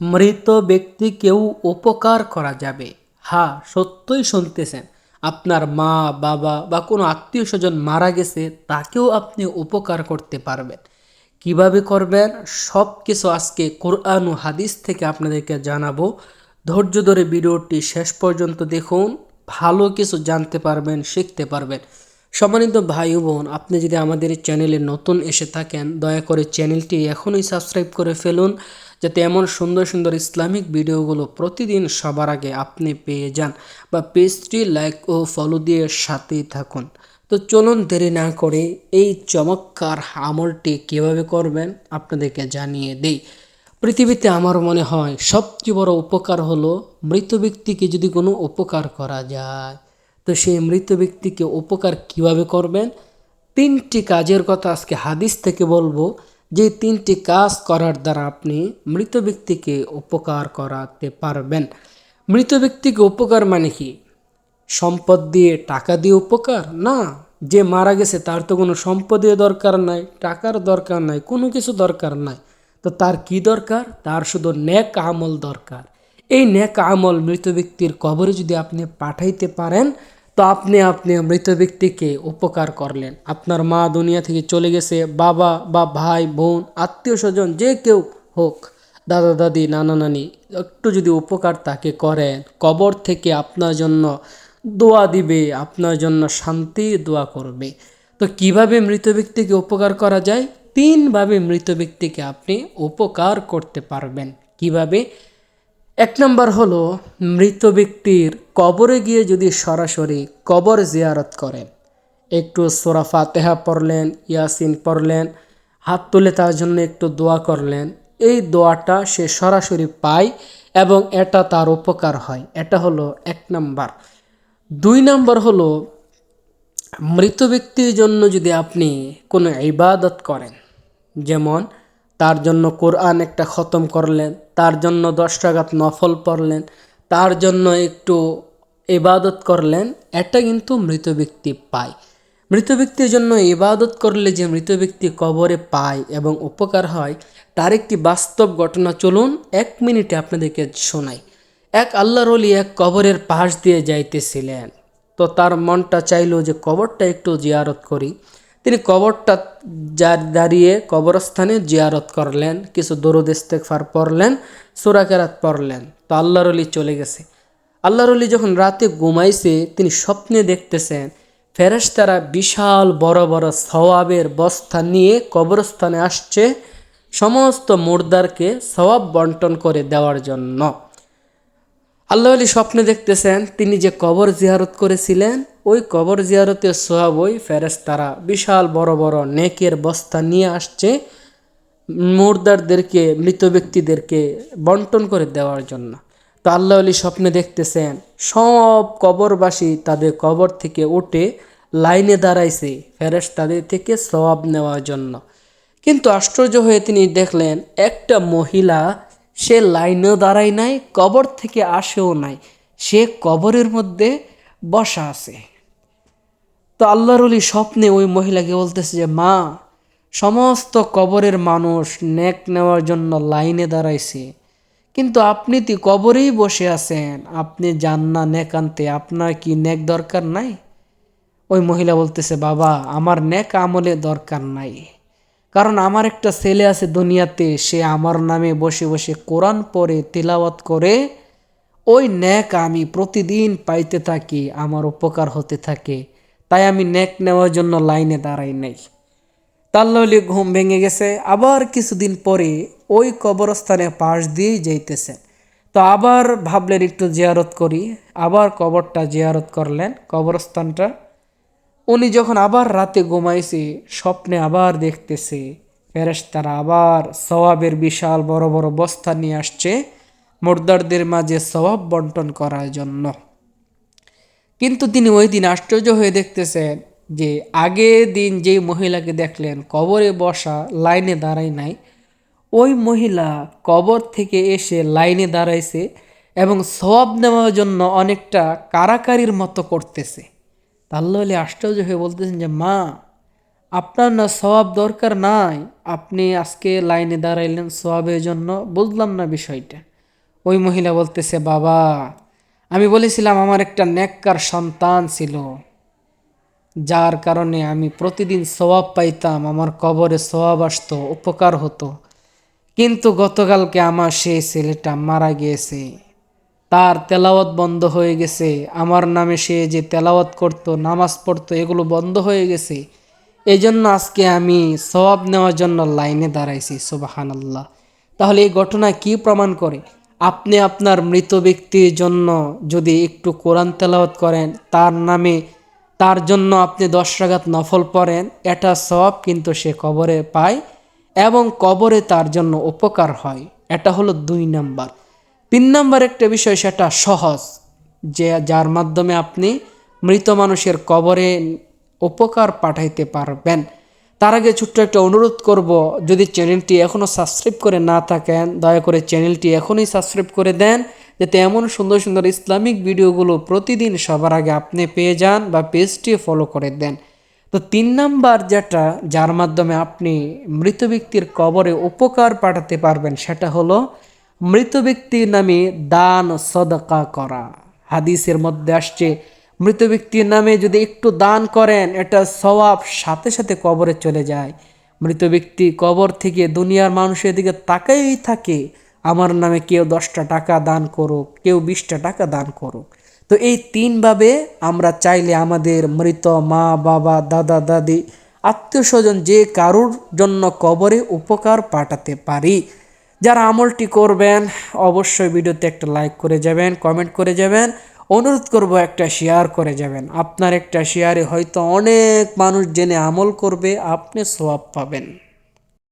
মৃত ব্যক্তিকেও উপকার করা যাবে। হা সত্যই শুনতেছেন। আপনার মা, বাবা বা কোনো আত্মীয় স্বজন মারা গেছে, তাকেও আপনি উপকার করতে পারবেন। কীভাবে করবেন? সব কিছু আজকে কোরআন ও হাদিস থেকে আপনাদেরকে জানাব। ধৈর্য ধরে ভিডিওটি শেষ পর্যন্ত দেখুন। ভালো কিছু জানতে পারবেন, শিখতে পারবেন। সম্মানিত ভাই বোন, আপনি যদি আমাদের চ্যানেলে নতুন এসে থাকেন, দয়া করে চ্যানেলটি এখনই সাবস্ক্রাইব করে ফেলুন। যাতে এমন সুন্দর সুন্দর ইসলামিক ভিডিওগুলো প্রতিদিন সবার আগে আপনি পেয়ে যান বা পেজটি লাইক ও ফলো দিয়ে সাথেই থাকুন। তো চলুন দেরি না করে এই চমৎকার আমলটি কীভাবে করবেন আপনাদেরকে জানিয়ে দেই। পৃথিবীতে আমার মনে হয় সবচেয়ে বড় উপকার হলো মৃত ব্যক্তিকে যদি কোনো উপকার করা যায়, তো সেই মৃত ব্যক্তিকে উপকার কীভাবে করবেন? তিনটি কাজের কথা আজকে হাদিস থেকে বলব। যে তিনটি কাজ করার দ্বারা আপনি মৃত ব্যক্তিকে উপকার করাতে পারবেন। মৃত ব্যক্তিকে উপকার মানে কি? সম্পদ দিয়ে টাকা দিয়ে উপকার? না, যে মারা গেছে তার তো কোনো সম্পদের দরকার নাই, টাকার দরকার নাই, কোনো কিছু দরকার নাই। তো তার কি দরকার? তার শুধু ন্যাক আমল দরকার। এই নেক আমল মৃত ব্যক্তির কবরে যদি আপনি পাঠাইতে পারেন তো আপনি আপনি মৃত ব্যক্তিকে উপকার করলেন। আপনার মা দুনিয়া থেকে চলে গেছে, বাবা বা ভাই, বোন, আত্মীয় স্বজন, যে কেউ হোক, দাদা, দাদি, নানা, নানি, একটু যদি উপকার তাকে করেন, কবর থেকে আপনার জন্য দোয়া দিবে, আপনার জন্য শান্তি দোয়া করবে। তো কীভাবে মৃত ব্যক্তিকে উপকার করা যায়? তিনভাবে মৃত ব্যক্তিকে আপনি উপকার করতে পারবেন। কীভাবে? এক নম্বর হলো, মৃত ব্যক্তির কবরে গিয়ে যদি সরাসরি কবর জিয়ারত করেন। একটু সোরা ফাতেহা পড়লেন, ইয়াসিন পড়লেন, হাত তুলে তার জন্য একটু দোয়া করলেন, এই দোয়াটা সে সরাসরি পায় এবং এটা তার উপকার হয়। এটা হলো এক নাম্বার। দুই নাম্বার হলো, মৃত ব্যক্তির জন্য যদি আপনি কোনো ইবাদত করেন, যেমন তার জন্য কোরআন একটা খতম করলেন, তার জন্য দশ টাকাত নফল পড়লেন, তার জন্য একটু ইবাদত করলেন, এটা কিন্তু মৃত ব্যক্তি পায়। মৃত ব্যক্তির জন্য ইবাদত করলে যে মৃত ব্যক্তি কবরে পায় এবং উপকার হয়, তার একটি বাস্তব ঘটনা চলুন এক মিনিটে আপনাদেরকে শোনাই। এক আল্লাহর অলি এক কবরের পাশ দিয়ে যাইতেছিলেন, তো তার মনটা চাইলো যে কবরটা একটু জিয়ারত করি। তিনি কবরটা দাঁড়িয়ে কবরস্থানে জিয়ারত করলেন, কিছু দরুদ ইস্তেকফার পড়লেন সুরাকেরাত পড়লেন। তো আল্লাহর অলি চলে গেছে। আল্লাহর অলি যখন রাতে ঘুমাইছে, তিনি স্বপ্নে দেখতেছেন, ফেরেশতারা বিশাল বড় বড় সওয়াবের বস্তা নিয়ে কবরস্থানে আসছে সমস্ত মুর্দারকে সওয়াব বন্টন করে দেওয়ার জন্য। আল্লাহ আলী স্বপ্নে দেখতেছেন, তিনি যে কবর জিয়ারত করেছিলেন ওই কবর জিয়ারতের সোহাবই ফেরেস্তারা বিশাল বড় বড় নেকের বস্তা নিয়ে আসছে মুর্দারদেরকে, মৃত ব্যক্তিদেরকে বন্টন করে দেওয়ার জন্য। তো আল্লাহ আলী স্বপ্নে দেখতেছেন, সব কবরবাসী তাদের কবর থেকে উঠে লাইনে দাঁড়াইছে ফেরেস তাদের থেকে সবাব নেওয়ার জন্য। কিন্তু আশ্চর্য হয়ে তিনি দেখলেন, একটা মহিলা সে লাইনেও দাঁড়ায় নাই, কবর থেকে আসেও নাই, সে কবরের মধ্যে বসা আছে। তো আল্লাহর অলি স্বপ্নে ওই মহিলাকে বলতেছে যে, মা, সমস্ত কবরের মানুষ নেক নেওয়ার জন্য লাইনে দাঁড়াইছে। কিন্তু আপনি তো কবরেই বসে আছেন। আপনি যান না নেক আনতে আপনার কি নেক দরকার নাই? ওই মহিলা বলতেছে, বাবা, আমার নেক আমলে দরকার নাই। কারণ আমার একটা ছেলে আছে দুনিয়াতে, সে আমার নামে বসে বসে কোরআন পড়ে, তিলাওয়াত করে। ওই ন্যাক আমি প্রতিদিন পাইতে থাকি, আমার উপকার হতে থাকে। তাই আমি নেক নেওয়ার জন্য লাইনে দাঁড়াই নাই। তাল্লি ঘুম ভেঙে গেছে। আবার কিছুদিন পরে ওই কবরস্থানে পাশ দিয়েই যাইতেছেন তো আবার ভাবলেন একটু জিয়ারত করি। আবার কবরটা জিয়ারত করলেন কবরস্থানটা। উনি যখন আবার রাতে ঘুমাইছে, স্বপ্নে আবার দেখতেছে, ফেরেশতারা আবার সওয়াবের বিশাল বড় বড় বস্তা নিয়ে আসছে, মোর্দারদের মাঝে সওয়াব বন্টন করার জন্য। কিন্তু তিনি ওই দিন আশ্চর্য হয়ে দেখতেছেন যে আগে দিন যেই মহিলাকে দেখলেন কবরে বসা, লাইনে দাঁড়ায় নাই, ওই মহিলা কবর থেকে এসে লাইনে দাঁড়াইছে এবং সওয়াব নেওয়ার জন্য অনেকটা কারাকারির মতো করতেছে। আলী আশ্চর্য হয়ে বলতেছেন যে, মা, আপনার না সওয়াব দরকার নাই, আপনি আজকে লাইনে দাঁড়াইলেন সওয়াবের জন্য, বুঝলাম না বিষয়টা। ওই মহিলা বলতেছে, বাবা আমি বলেছিলাম, আমার একটা নেককার সন্তান ছিল, যার কারণে আমি প্রতিদিন সওয়াব পাইতাম, আমার কবরে সওয়াব আসতো, উপকার হতো। কিন্তু গতকালকে আমার সেই ছেলেটা মারা গিয়েছে। তার তেলাওয়াত বন্ধ হয়ে গেছে। আমার নামে সে যে তেলাওয়াত করতো, নামাজ পড়তো, এগুলো বন্ধ হয়ে গেছে। এই জন্য আজকে আমি সওয়াব নেওয়ার জন্য লাইনে দাঁড়াইছি সুবাহান আল্লাহ তাহলে এই ঘটনা কি প্রমাণ করে? আপনি আপনার মৃত ব্যক্তির জন্য যদি একটু কোরআন তেলাওয়াত করেন, তার নামে, তার জন্য আপনি দশ রাগাত নফল পড়েন, এটা সব কিন্তু সে কবরে পায় এবং কবরে তার জন্য উপকার হয়। এটা হলো দুই নাম্বার। তিন নাম্বার একটা বিষয়, সেটা সহজ, যে যার মাধ্যমে আপনি মৃত মানুষের কবরে উপকার পাঠাইতে পারবেন। তার আগে ছোট্ট একটা অনুরোধ করব, যদি চ্যানেলটি এখনও সাবস্ক্রাইব করে না থাকেন, দয়া করে চ্যানেলটি এখনই সাবস্ক্রাইব করে দেন, যাতে এমন সুন্দর সুন্দর ইসলামিক ভিডিওগুলো প্রতিদিন সবার আগে আপনি পেয়ে যান বা পেজটি ফলো করে দেন। তো তিন নাম্বার যেটা, যার মাধ্যমে আপনি মৃত ব্যক্তির কবরে উপকার পাঠাতে পারবেন, সেটা হলো মৃত ব্যক্তির নামে দান সদকা করা। হাদিসের মধ্যে আসছে মৃত ব্যক্তির নামে যদি একটু দান করেন, এটা সওয়াব সাথে সাথে কবরে চলে যায়। মৃত ব্যক্তি কবর থেকে দুনিয়ার মানুষের দিকে তাকাই থাকে, আমার নামে কেউ দশটা টাকা দান করুক, কেউ বিশটা টাকা দান করুক। তো এই তিনভাবে আমরা চাইলে আমাদের মৃত মা, বাবা, দাদা, দাদি, আত্মীয় স্বজন যে কারুর জন্য কবরে উপকার পাঠাতে পারি, যারা আমলটি করবেন, অবশ্যই ভিডিওতে একটা লাইক করে যাবেন, কমেন্ট করে যাবেন। অনুরোধ করব একটা শেয়ার করে যাবেন। আপনার একটা শেয়ারে হয়তো অনেক মানুষ জেনে আমল করবে, আপনি সোয়াব পাবেন।